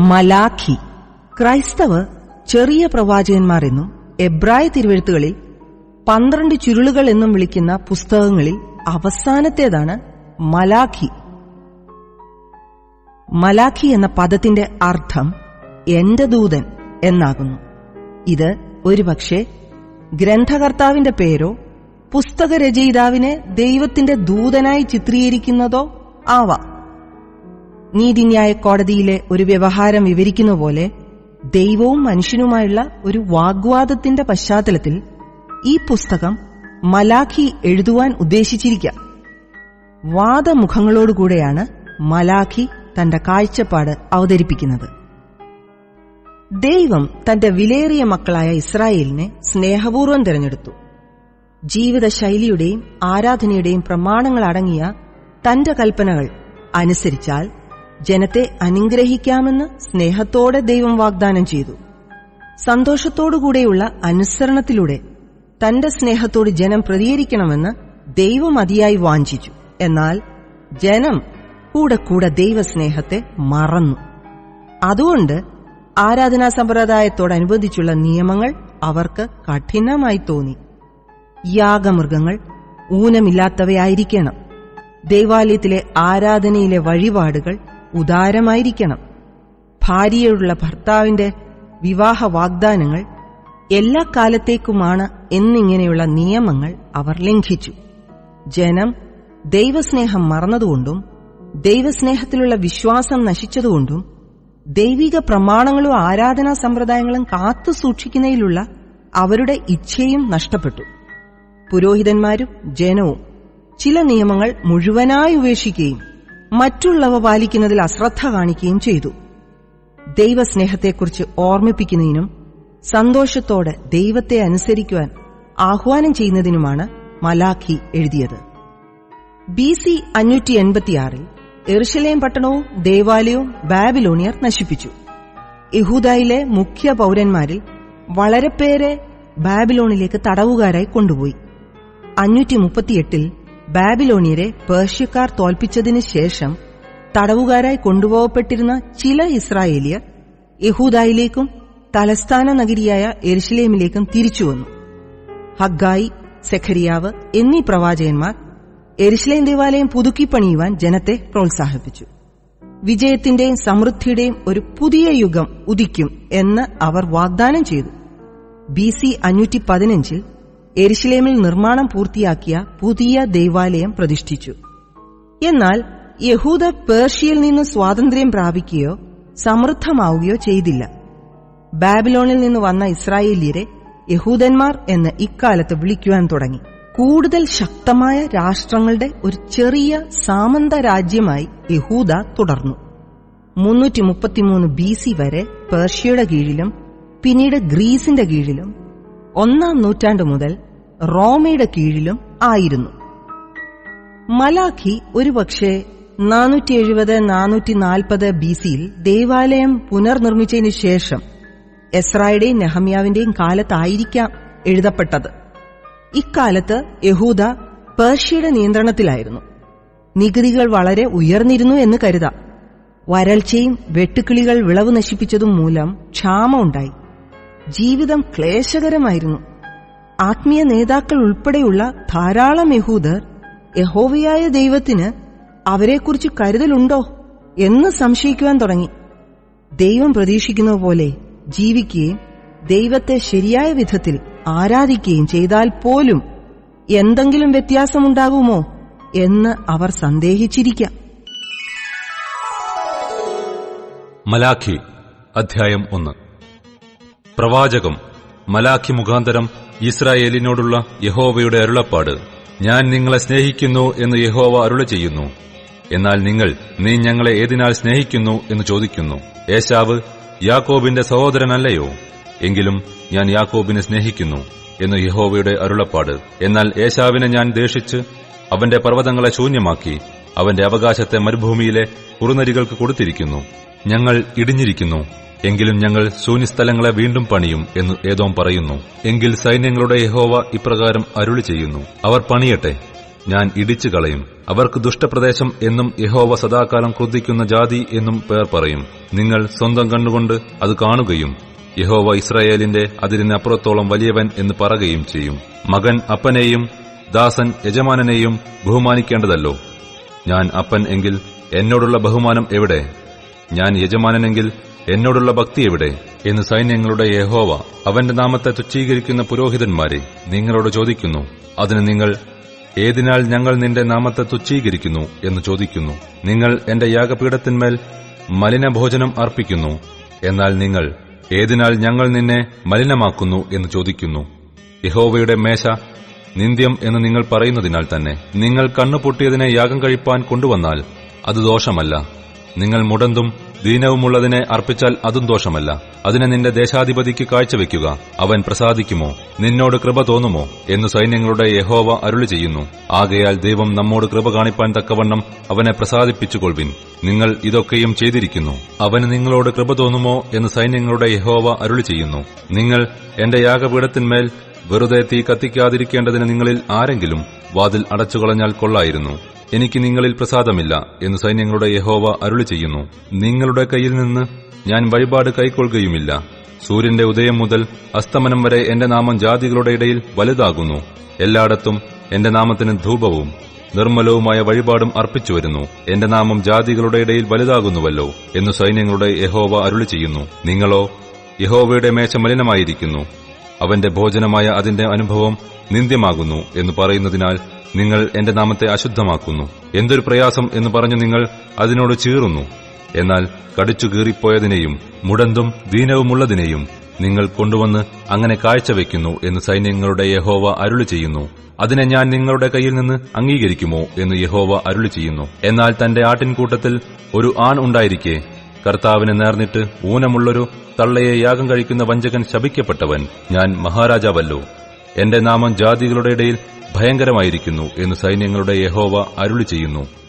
മലാഖി. ക്രൈസ്തവർ ചെറിയ പ്രവാചകന്മാർ എന്നും എബ്രായ തിരുവെഴുത്തുകളിൽ പന്ത്രണ്ട് ചുരുളുകൾ എന്നും വിളിക്കുന്ന പുസ്തകങ്ങളിൽ അവസാനത്തേതാണ് മലാഖി. മലാഖി എന്ന പദത്തിന്റെ അർത്ഥം എന്റെ ദൂതൻ എന്നാകുന്നു. ഇത് ഒരുപക്ഷെ ഗ്രന്ഥകർത്താവിന്റെ പേരോ പുസ്തകരചയിതാവിനെ ദൈവത്തിന്റെ ദൂതനായി ചിത്രീകരിക്കുന്നതോ ആവാം. നീതിന്യായ കോടതിയിലെ ഒരു വ്യവഹാരം വിവരിക്കുന്ന പോലെ ദൈവവും മനുഷ്യനുമായുള്ള ഒരു വാഗ്വാദത്തിന്റെ പശ്ചാത്തലത്തിൽ ഈ പുസ്തകം മലാഖി എഴുതുവാൻ ഉദ്ദേശിച്ചിരിക്കാം. വാദമുഖങ്ങളോടുകൂടെയാണ് മലാഖി തന്റെ കാഴ്ചപ്പാട് അവതരിപ്പിക്കുന്നത്. ദൈവം തന്റെ വിലയേറിയ മക്കളായ ഇസ്രായേലിനെ സ്നേഹപൂർവം തിരഞ്ഞെടുത്തു. ജീവിതശൈലിയുടെയും ആരാധനയുടെയും പ്രമാണങ്ങൾ അടങ്ങിയ തന്റെ കൽപ്പനകൾ അനുസരിച്ചാൽ ജനത്തെ അനുഗ്രഹിക്കാമെന്ന് സ്നേഹത്തോടെ ദൈവം വാഗ്ദാനം ചെയ്തു. സന്തോഷത്തോടുകൂടെയുള്ള അനുസരണത്തിലൂടെ തന്റെ സ്നേഹത്തോട് ജനം പ്രതികരിക്കണമെന്ന് ദൈവം അതിയായി വാഞ്ചിച്ചു. എന്നാൽ ജനം കൂടെ കൂടെ ദൈവസ്നേഹത്തെ മറന്നു. അതുകൊണ്ട് ആരാധനാ സമ്പ്രദായത്തോടനുബന്ധിച്ചുള്ള നിയമങ്ങൾ അവർക്ക് കഠിനമായി തോന്നി. യാഗമൃഗങ്ങൾ ഊനമില്ലാത്തവയായിരിക്കണം. ദൈവാലയത്തിലെ ആരാധനയിലെ വഴിപാടുകൾ ഉദാരമായിരിക്കണം. ഭാര്യയുള്ള ഭർത്താവിന്റെ വിവാഹ വാഗ്ദാനങ്ങൾ എല്ലാ കാലത്തേക്കുമാണ് എന്നിങ്ങനെയുള്ള നിയമങ്ങൾ അവർ ലംഘിച്ചു. ജനം ദൈവസ്നേഹം മറന്നതുകൊണ്ടും ദൈവസ്നേഹത്തിലുള്ള വിശ്വാസം നശിച്ചതുകൊണ്ടും ദൈവിക പ്രമാണങ്ങളും ആരാധനാ സമ്പ്രദായങ്ങളും കാത്തു സൂക്ഷിക്കുന്നതിലുള്ള അവരുടെ ഇച്ഛയും നഷ്ടപ്പെട്ടു. പുരോഹിതന്മാരും ജനവും ചില നിയമങ്ങൾ മുഴുവനായി ഉപേക്ഷിക്കുകയും മറ്റുള്ളവ പാലിക്കുന്നതിൽ അശ്രദ്ധ കാണിക്കുകയും ചെയ്തു. ദൈവസ്നേഹത്തെക്കുറിച്ച് ഓർമ്മിപ്പിക്കുന്നതിനും സന്തോഷത്തോടെ ദൈവത്തെ അനുസരിക്കുവാൻ ആഹ്വാനം ചെയ്യുന്നതിനുമാണ് മലാഖി എഴുതിയത്. ബി സി അഞ്ഞൂറ്റി എൺപത്തിയാറിൽ എറുഷലേം പട്ടണവും ദേവാലയവും ബാബിലോണിയർ നശിപ്പിച്ചു. യഹൂദായിലെ മുഖ്യ പൗരന്മാരിൽ വളരെ പേരെ ബാബിലോണിലേക്ക് തടവുകാരായി കൊണ്ടുപോയി. അഞ്ഞൂറ്റി മുപ്പത്തിയെട്ടിൽ ബാബിലോണിയരെ പേർഷ്യക്കാർ തോൽപ്പിച്ചതിന് ശേഷം തടവുകാരായി കൊണ്ടുപോകപ്പെട്ടിരുന്ന ചില ഇസ്രായേലിയർ യഹൂദായിലേക്കും തലസ്ഥാന നഗരിയായ എരുഷലേമിലേക്കും തിരിച്ചുവന്നു ഹഗ്ഗായി സെഖരിയാവ് എന്നീ പ്രവാചകന്മാർ എരുഷലേം ദേവാലയം പുതുക്കിപ്പണിയുവാൻ ജനത്തെ പ്രോത്സാഹിപ്പിച്ചു. വിജയത്തിന്റെയും സമൃദ്ധിയുടെയും ഒരു പുതിയ യുഗം ഉദിക്കും എന്ന് അവർ വാഗ്ദാനം ചെയ്തു. ബി സി അഞ്ഞൂറ്റി പതിനഞ്ചിൽ എരുഷലേമിൽ നിർമ്മാണം പൂർത്തിയാക്കിയ പുതിയ ദൈവാലയം പ്രതിഷ്ഠിച്ചു. എന്നാൽ യഹൂദ പേർഷ്യയിൽ നിന്ന് സ്വാതന്ത്ര്യം പ്രാപിക്കുകയോ സമൃദ്ധമാവുകയോ ചെയ്തില്ല. ബാബിലോണിൽ നിന്ന് വന്ന ഇസ്രായേലിയരെ യഹൂദന്മാർ എന്ന് ഇക്കാലത്ത് വിളിക്കുവാൻ തുടങ്ങി. കൂടുതൽ ശക്തമായ രാഷ്ട്രങ്ങളുടെ ഒരു ചെറിയ സാമന്ത രാജ്യമായി യഹൂദ തുടർന്നു. മുന്നൂറ്റി മുപ്പത്തിമൂന്ന് ബി സി വരെ പേർഷ്യയുടെ കീഴിലും പിന്നീട് ഗ്രീസിന്റെ കീഴിലും ഒന്നാം നൂറ്റാണ്ടു മുതൽ റോമയുടെ കീഴിലും ആയിരുന്നു. മലാഖി ഒരുപക്ഷെ നാനൂറ്റി എഴുപത് നാനൂറ്റി നാൽപ്പത് ബി സിയിൽ ദേവാലയം പുനർനിർമ്മിച്ചതിനു ശേഷം എസ്രായുടെയും നെഹമ്യാവിന്റെയും കാലത്തായിരിക്കാം എഴുതപ്പെട്ടത്. ഇക്കാലത്ത് യഹൂദ പേർഷ്യയുടെ നിയന്ത്രണത്തിലായിരുന്നു. നികുതികൾ വളരെ ഉയർന്നിരുന്നു എന്ന് കരുതാം. വരൾച്ചയും വെട്ടുക്കിളികൾ വിളവ് നശിപ്പിച്ചതും മൂലം ക്ഷാമമുണ്ടായി. ജീവിതം ക്ലേശകരമായിരുന്നു. ആത്മീയ നേതാക്കൾ ഉൾപ്പെടെയുള്ള ധാരാളം യഹൂദർ യഹോവയായ ദൈവത്തിന് അവരെക്കുറിച്ച് കരുതലുണ്ടോ എന്ന് സംശയിക്കുവാൻ തുടങ്ങി. ദൈവം പ്രതീക്ഷിക്കുന്ന പോലെ ജീവിക്കുകയും ദൈവത്തെ ശരിയായ വിധത്തിൽ ആരാധിക്കുകയും ചെയ്താൽ പോലും എന്തെങ്കിലും വ്യത്യാസമുണ്ടാകുമോ എന്ന് അവർ സന്ദേഹിച്ചിരിക്കാം. മലാഖി അധ്യായം ഒന്ന്. പ്രവാചകം മലാഖി മുഖാന്തരം ഇസ്രായേലിനോടുള്ള യഹോവയുടെ അരുളപ്പാട് ഞാൻ നിങ്ങളെ സ്നേഹിക്കുന്നു എന്ന് യഹോവ അരുള ചെയ്യുന്നു. എന്നാൽ നിങ്ങൾ നീ ഞങ്ങളെ ഏതിനാൽ സ്നേഹിക്കുന്നു എന്ന് ചോദിക്കുന്നു. ഏശാവ് യാക്കോബിന്റെ സഹോദരനല്ലയോ? എങ്കിലും ഞാൻ യാക്കോബിനെ സ്നേഹിക്കുന്നു എന്ന് യഹോവയുടെ അരുളപ്പാട്. എന്നാൽ ഏശാവിനെ ഞാൻ ദേഷിച്ച് അവന്റെ പർവതങ്ങളെ ശൂന്യമാക്കി അവന്റെ അവകാശത്തെ മരുഭൂമിയിലെ കുറുനരികൾക്ക് കൊടുത്തിരിക്കുന്നു. ഞങ്ങൾ ഇടിഞ്ഞിരിക്കുന്നു. എങ്കിലും ഞങ്ങൾ ശൂന്യസ്ഥലങ്ങളെ വീണ്ടും പണിയും എന്ന് ഏതോം പറയുന്നു. എങ്കിൽ സൈന്യങ്ങളുടെ യഹോവ ഇപ്രകാരം അരുളി ചെയ്യുന്നു. അവർ പണിയട്ടെ. ഞാൻ ഇടിച്ചു കളയും. അവർക്ക് ദുഷ്ടപ്രദേശം എന്നും യഹോവ സദാകാലം ക്രുദ്ധിക്കുന്ന ജാതി എന്നും പേർ പറയും. നിങ്ങൾ സ്വന്തം കണ്ണുകൊണ്ട് അത് കാണുകയും യഹോവ ഇസ്രായേലിന്റെ അതിരിനപ്പുറത്തോളം വലിയവൻ എന്ന് പറയുകയും ചെയ്യും. മകൻ അപ്പനെയും ദാസൻ യജമാനനെയും ബഹുമാനിക്കേണ്ടതല്ലോ. ഞാൻ അപ്പൻ എങ്കിൽ എന്നോടുള്ള ബഹുമാനം എവിടെ? ഞാൻ യജമാനനെങ്കിൽ എന്നോടുള്ള ഭക്തി എവിടെ? എന്ന് സൈന്യങ്ങളുടെ യഹോവ അവന്റെ നാമത്തെ തുച്ഛീകരിക്കുന്ന പുരോഹിതന്മാരെ നിങ്ങളോട് ചോദിക്കുന്നു. അതിന് നിങ്ങൾ ഏതിനാൽ ഞങ്ങൾ നിന്റെ നാമത്തെ തുച്ഛീകരിക്കുന്നു? എന്ന് ചോദിക്കുന്നു. നിങ്ങൾ എന്റെ യാഗപീഠത്തിന്മേൽ മലിനഭോജനം അർപ്പിക്കുന്നു. എന്നാൽ നിങ്ങൾ ഏതിനാൽ ഞങ്ങൾ നിന്നെ മലിനമാക്കുന്നു? എന്ന് ചോദിക്കുന്നു. യഹോവയുടെ മേശ നിന്ദ്യം എന്ന് നിങ്ങൾ പറയുന്നതിനാൽ തന്നെ നിങ്ങൾ കണ്ണുപൊട്ടിയതിനെ യാഗം കഴിപ്പാൻ കൊണ്ടുവന്നാൽ അത് ദോഷമല്ല. നിങ്ങൾ മുടന്തും ദീനവുമുള്ളതിനെ അർപ്പിച്ചാൽ അതും ദോഷമല്ല. അതിനെ നിന്റെ ദേശാധിപതിക്ക് കാഴ്ചവെക്കുക. അവൻ പ്രസാദിക്കുമോ? നിന്നോട് കൃപ തോന്നുമോ? എന്ന് സൈന്യങ്ങളുടെ യഹോവ അരുളി ചെയ്യുന്നു. ആകയാൽ ദൈവം നമ്മോട് കൃപ കാണിപ്പാൻ തക്കവണ്ണം അവനെ പ്രസാദിപ്പിച്ചുകൊൾവിൻ. നിങ്ങൾ ഇതൊക്കെയും ചെയ്തിരിക്കുന്നു. അവന് നിങ്ങളോട് കൃപ തോന്നുമോ? എന്ന് സൈന്യങ്ങളുടെ യഹോവ അരുളി ചെയ്യുന്നു. നിങ്ങൾ എന്റെ യാഗപീഠത്തിന്മേൽ വെറുതെ തീ കത്തിക്കാതിരിക്കേണ്ടതിന് നിങ്ങളിൽ ആരെങ്കിലും വാതിൽ അടച്ചുകളഞ്ഞാൽ കൊള്ളായിരുന്നു. എനിക്ക് നിങ്ങളിൽ പ്രസാദമില്ല എന്ന് സൈന്യങ്ങളുടെ യഹോവ അരുളി ചെയ്യുന്നു. നിങ്ങളുടെ കയ്യിൽ നിന്ന് ഞാൻ വഴിപാട് കൈക്കൊള്ളുകയുമില്ല. സൂര്യന്റെ ഉദയം മുതൽ അസ്തമനം വരെ എന്റെ നാമം ജാതികളുടെ ഇടയിൽ വലുതാകുന്നു. എല്ലായിടത്തും എന്റെ നാമത്തിന് ധൂപവും നിർമ്മലവുമായ വഴിപാടും അർപ്പിച്ചു വരുന്നു. എന്റെ നാമം ജാതികളുടെ ഇടയിൽ വലുതാകുന്നുവല്ലോ എന്ന് സൈന്യങ്ങളുടെ യഹോവ അരുളി ചെയ്യുന്നു. നിങ്ങളോ യഹോവയുടെ മേശ മലിനമായിരിക്കുന്നു. അവന്റെ ഭോജനമായ അതിന്റെ അനുഭവം നിന്ദ്യമാകുന്നു എന്ന് പറയുന്നതിനാൽ നിങ്ങൾ എന്റെ നാമത്തെ അശുദ്ധമാക്കുന്നു. എന്തൊരു പ്രയാസം എന്ന് പറഞ്ഞു നിങ്ങൾ അതിനോട് ചീറുന്നു. എന്നാൽ കടിച്ചു കീറിപ്പോയതിനെയും മുടന്തും ദീനവുമുള്ളതിനെയും നിങ്ങൾ കൊണ്ടുവന്ന് അങ്ങനെ കാഴ്ചവെക്കുന്നു എന്ന് സൈന്യങ്ങളുടെ യഹോവ അരുളി ചെയ്യുന്നു. അതിനെ ഞാൻ നിങ്ങളുടെ കയ്യിൽ നിന്ന് അംഗീകരിക്കുമോ എന്ന് യഹോവ അരുളി ചെയ്യുന്നു. എന്നാൽ തന്റെ ആട്ടിൻകൂട്ടത്തിൽ ഒരു ആൺ ഉണ്ടായിരിക്കെ. കർത്താവിനെ നേർന്നിട്ട് ഊനമുള്ളൊരു തള്ളയെ യാഗം കഴിക്കുന്ന വഞ്ചകൻ ശപിക്കപ്പെട്ടവൻ ഞാൻ മഹാരാജാവല്ലോ. എന്റെ നാമം ജാതികളുടെ ഇടയിൽ ഭയങ്കരമായിരിക്കുന്നു എന്ന് സൈന്യങ്ങളുടെ യഹോവ അരുളി ചെയ്യുന്നു.